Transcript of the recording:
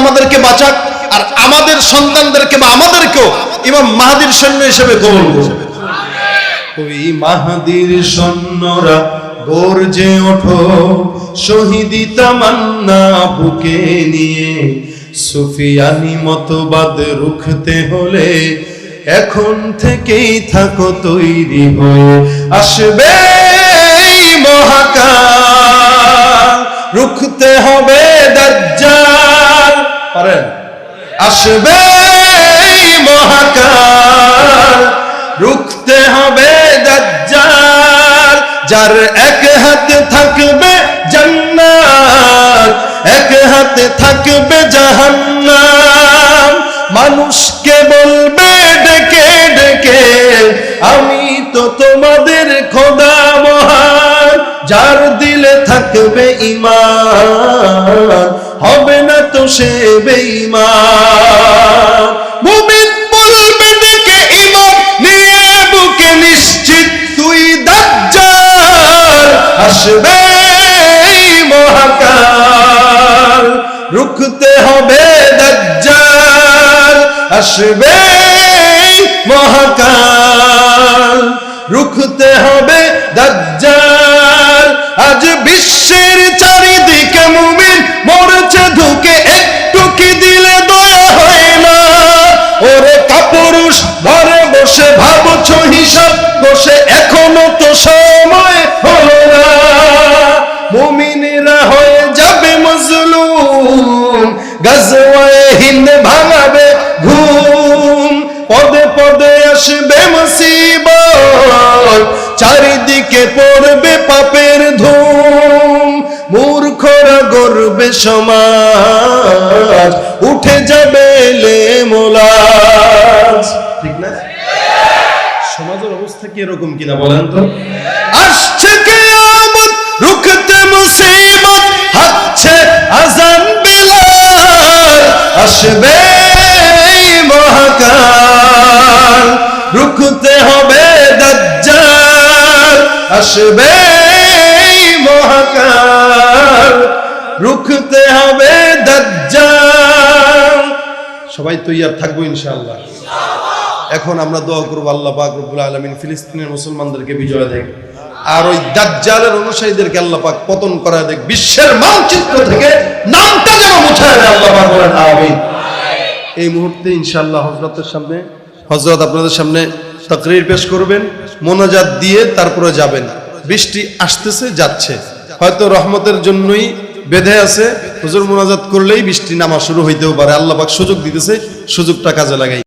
আমাদেরকে বাঁচাক, আর আমাদের সন্তানদেরকে বা আমাদেরকেও ইমাম মাহাদির সৈন্য হিসেবে ওই মাহাদির সৈন্যরা গর্জে ওঠো, শহীদি তামান্না বুকে নিয়ে। সুফিয়ানি মতবাদ রুখতে হলে এখন থেকেই থাকো তৈরি হয়ে। আসবে মহাকাল, রুখতে হবে দাজ্জাল। পারেন? আসবে মহাকাল, রুখতে হবে দাজ্জাল, যার এক হাতে থাকবে জান্নাত, এক হাতে থাকবে জাহান্নাম। মানুষকে বলবে, ডেকে ডেকে, আমি তো তোমাদের খোদা মহান, যার দিলে থাকবে ইমান হবে তো সে বেঈমান। বলবে ইমান নিয়ে বুকে নিশ্চিত তুই দাজ্জাল আসবে মহাকাল। রুখতে হবে দাজ্জাল আসবে মহাকাল। রুখতে হবে দাজ্জাল, আজ বিশ্বের পদে পদে আসবে মুসিবত, চারিদিকে পড়বে পাপের ধুম। মূর্খরা গর্বে সমাজ, উঠে যাবে লে মোলাজ ঠিক না? সমাজের অবস্থা কি এরকম কিনা বলেন তো? আসছে কিয়ামত, রুখতে মুসিবত হচ্ছে আজান বিলাল আসবে মহাকাল। আসবে মহাকাল। রুখতে হবে দাজ্জাল। সবাই তৈয়ার থাকব ইনশাআল্লাহ। এখন আমরা দোয়া করব আল্লাহ পাক রব্বুল আলমিন ফিলিস্তিনের মুসলমানদেরকে বিজয় দেখ। আর ওই দাজ্জালের অনুসারীদেরকে আল্লাহ পাক পতন করা দেখ। বিশ্বের মানচিত্র থেকে নামটা যেন মুছায় আল্লাহ পাক বলেন, আমিন। এই মুহূর্তে ইনশাআল্লাহ হজরতের সামনে হজরত আপনাদের সামনে তাকরির পেশ করবেন, মোনাজাত দিয়ে তারপরে যাবেন। বৃষ্টি আসতেছে, যাচ্ছে। হয়তো রহমতের জন্যই বেঁধে আছে। হুজুর মোনাজাত করলেই বৃষ্টি নামা শুরু হইতেও পারে। আল্লাহ সুযোগ দিতেছে, সুযোগটা কাজে লাগাই।